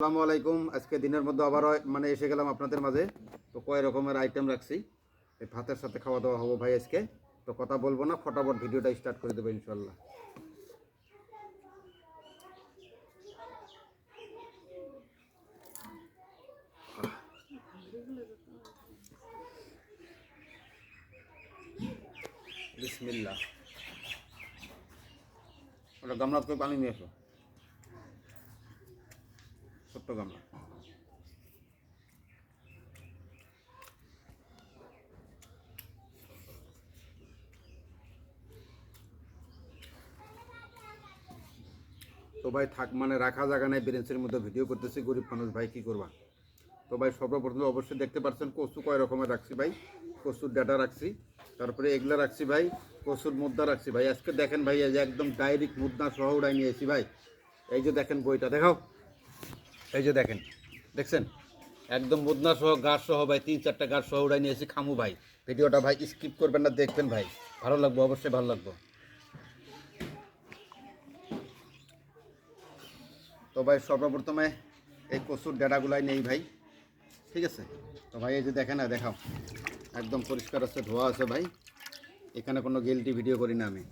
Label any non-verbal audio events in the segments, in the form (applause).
আসসালামু আলাইকুম। আজকে দিনের মধ্যে আবার মানে এসে গেলাম আপনাদের মাঝে। তো কয় রকমের আইটেম রাখছি। এই ভাতের সাথে খাওয়া দাওয়া হব ভাই আজকে। তো কথা বলব না, ফটাফট ভিডিওটা স্টার্ট করে দেবো ইনশাল্লাহ বিসমিল্লাহ। ওটা গামলা করে পানি নিয়ে এসো তো ভাই থাক মানে রাখা জায়গা নাই বেরেন্সের মধ্যে ভিডিও করতেছি, গরিব মানুষ ভাই কি করবা? তো ভাই সর্বপ্রথম অবশ্যই দেখতে পাচ্ছেন কচু কয় রকমের রাখছি ভাই, কচুর ডাটা রাখছি, তারপরে এগুলা রাখছি ভাই, কচুর মুদ্রা রাখছি ভাই। আজকে দেখেন ভাই একদম ডাইরেক্ট মুদ্রা সহ উড়াই নিয়েছি ভাই। এই যে দেখেন বইটা, দেখাও। এই যে দেখেন, দেখছেন? একদম মুদনা সহ, গাছ সহ ভাই, তিন চারটা গাছ সহ উড়াই নিয়েছি খামু ভাই। ভিডিওটা ভাই স্কিপ করবেন না, দেখবেন ভাই। ভালো লাগবে, অবশ্যই ভালো লাগবে। তো ভাই, সর্বপ্রথমে এই কচুর ডেটাগুলাই নেই ভাই। ঠিক আছে? তো ভাই, এই যে দেখেন না, দেখাও। একদম পরিষ্কার আছে, ধোয়া আছে ভাই। এখানে কোনো গিলটি ভিডিও করি না আমি।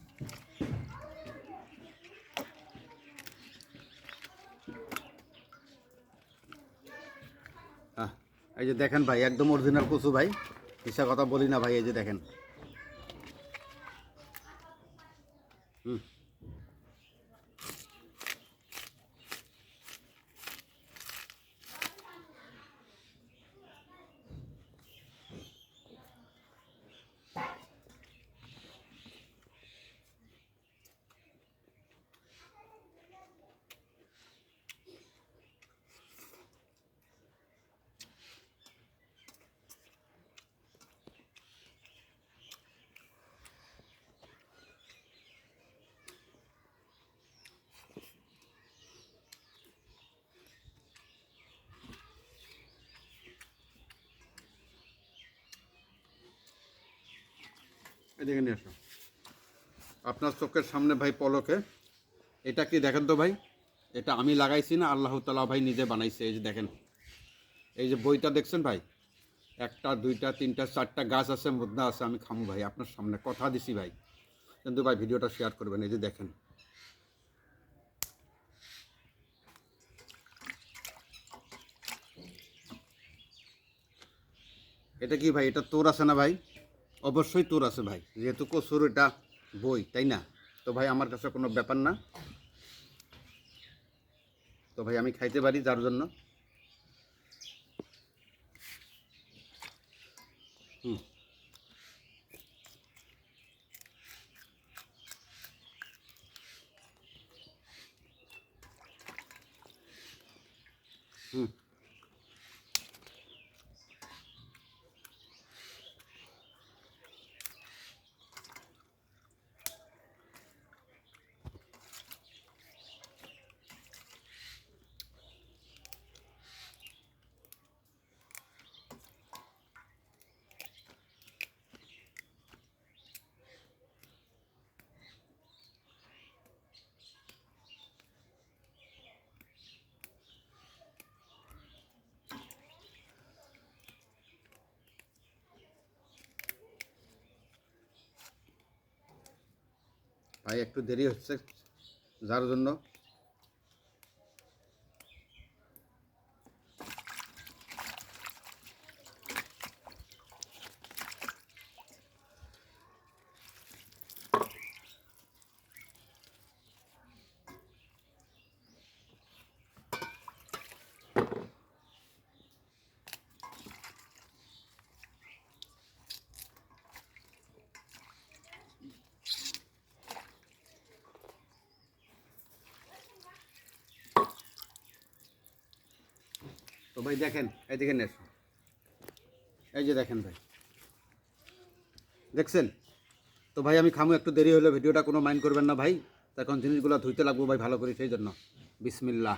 এই যে দেখেন ভাই, একদম অরিজিনাল কচু ভাই। হিসা কথা বলি না ভাই, এই যে দেখেন। হুম। এদিকে নিয়ে আসো। আপনার চোখের সামনে ভাই পলকে। এটা কি দেখেন তো ভাই? এটা আমি লাগাইছি না, আল্লাহ তালা ভাই নিজে বানাইছে, এই যে দেখেন। এই যে বইটা দেখছেন ভাই? একটা, দুইটা, তিনটা, চারটা গাছ আছে মুদ্রা আছে, আমি খামু ভাই, আপনার সামনে কথা দিছি ভাই। কিন্তু ভাই ভিডিওটা শেয়ার করবেন, এই যে দেখেন। এটা কি ভাই? এটা তোর আছে না ভাই? অবশ্যই তোর আছে ভাই। যেহেতু কচুর এটা বই, তাই না? তো ভাই, আমার কাছে কোনো ব্যাপার না। তো ভাই, আমি খাইতে পারি যার জন্য হুম হুম ভাই একটু দেরি হচ্ছে যার জন্য তো ভাই দেখেন, এদিকে নিয়ে এসো। এই যে দেখেন ভাই। দেখছেন? তো ভাই আমি খামু, একটু দেরি হলে ভিডিওটা কোনো মাইন্ড করবেন না ভাই। তখন জিনিসগুলো ধুইতে লাগবো ভাই ভালো করে, সেই জন্য। বিসমিল্লাহ।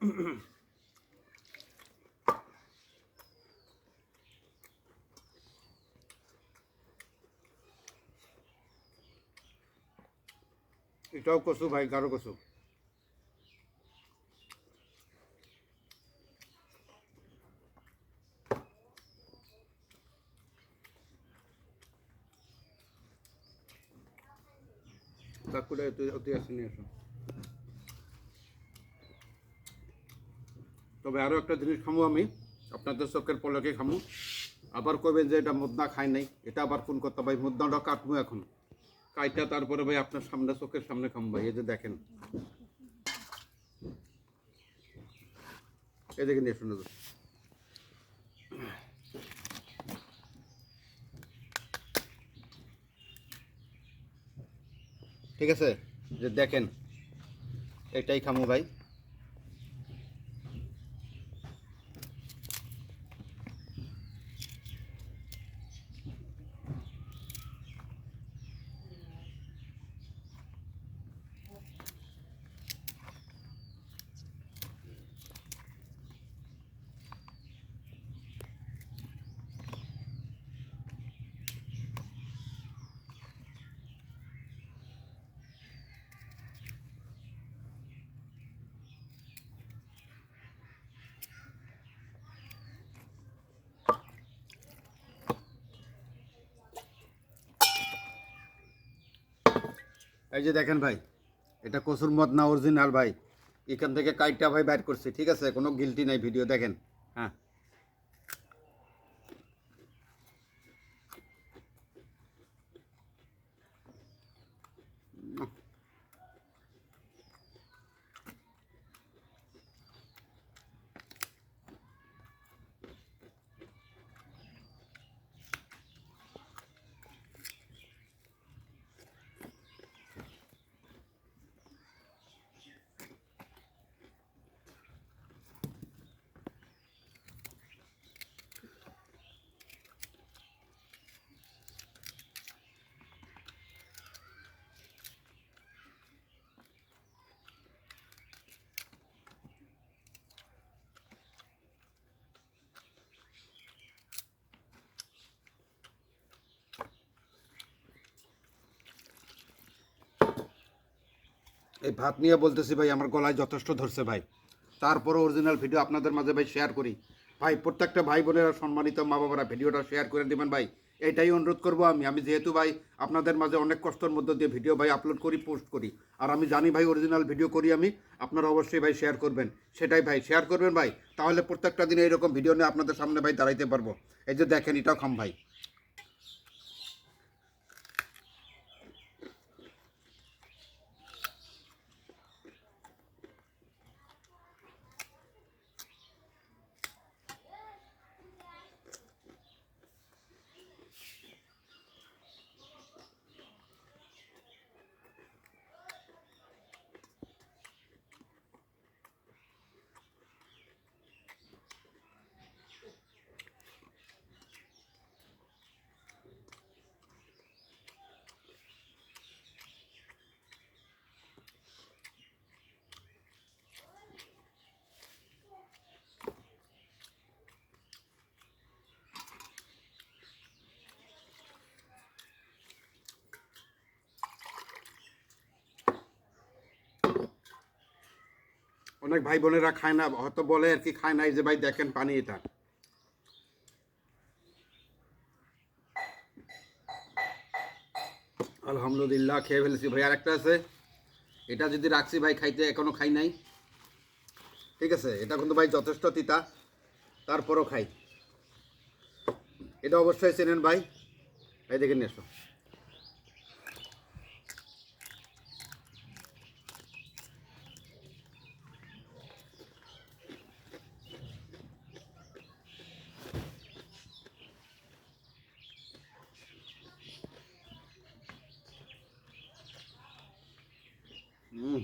(coughs) এটাও কচু ভাই গাঢ় কচু। কাকুটা অতি আসে নিয়ে আসো তবে আরও একটা জিনিস খামো আমি। আপনাদের চোখের পলকে খামু। আবার কবেন যে এটা মুদনা খাই নাই। এটা আবার কোন কথা ভাই? মুদনাটা কাটবো এখন। কাইটা তারপরে ভাই আপনার সামনে, চোখের সামনে খামু ভাই। এই যে দেখেন। এই দেখেন নিয়ে শুনে। ঠিক আছে? যে দেখেন এটাই খামু ভাই। এই যে দেখেন ভাই, এটা কসুর মদ না অরিজিনাল ভাই। এখান থেকে কাইটটা ভাই বাইর করছি, ঠিক আছে? কোনো গিলটি নাই ভিডিও দেখেন। এই ভাত নিয়ে বলতেছি, ভাই, আমার গলায় যথেষ্ট ধরছে, ভাই। তারপরে অরিজিনাল ভিডিও আপনাদের মাঝে, ভাই শেয়ার করি। ভাই, প্রত্যেকটা ভাই বোনেরা সম্মানিত মা বাবারা ভিডিওটা শেয়ার করে দেবেন, ভাই। এটাই অনুরোধ করব আমি। আমি যেহেতু, ভাই, আপনাদের মাঝে অনেক কষ্টের মধ্যে দিয়ে ভিডিও ভাই আপলোড করি পোস্ট করি। আর আমি জানি, ভাই অরিজিনাল ভিডিও করি আমি। আপনারা অবশ্যই, ভাই শেয়ার করবেন। সেটাই, ভাই শেয়ার করবেন, ভাই। তাহলে প্রত্যেকটা দিনে এরকম ভিডিও নিয়ে আপনাদের সামনে, ভাই, দাঁড়াইতে পারব। এই যে দেখেন, এটাও খাম, ভাই। অনেক ভাই বোনেরা খায় না, হয়তো বলে আর কি খায় না, এই যে ভাই দেখেন পানি এটা। আলহামদুলিল্লাহ, খেয়ে ফেলেছি ভাই। আর একটা আছে, এটা যদি রাখছি ভাই, খাইতে এখনও খাই নাই। ঠিক আছে, এটা কিন্তু ভাই যথেষ্ট তিতা, তারপরও খাই। এটা অবশ্যই চেনেন ভাই। ভাই দেখে নিয়ে এসো হুম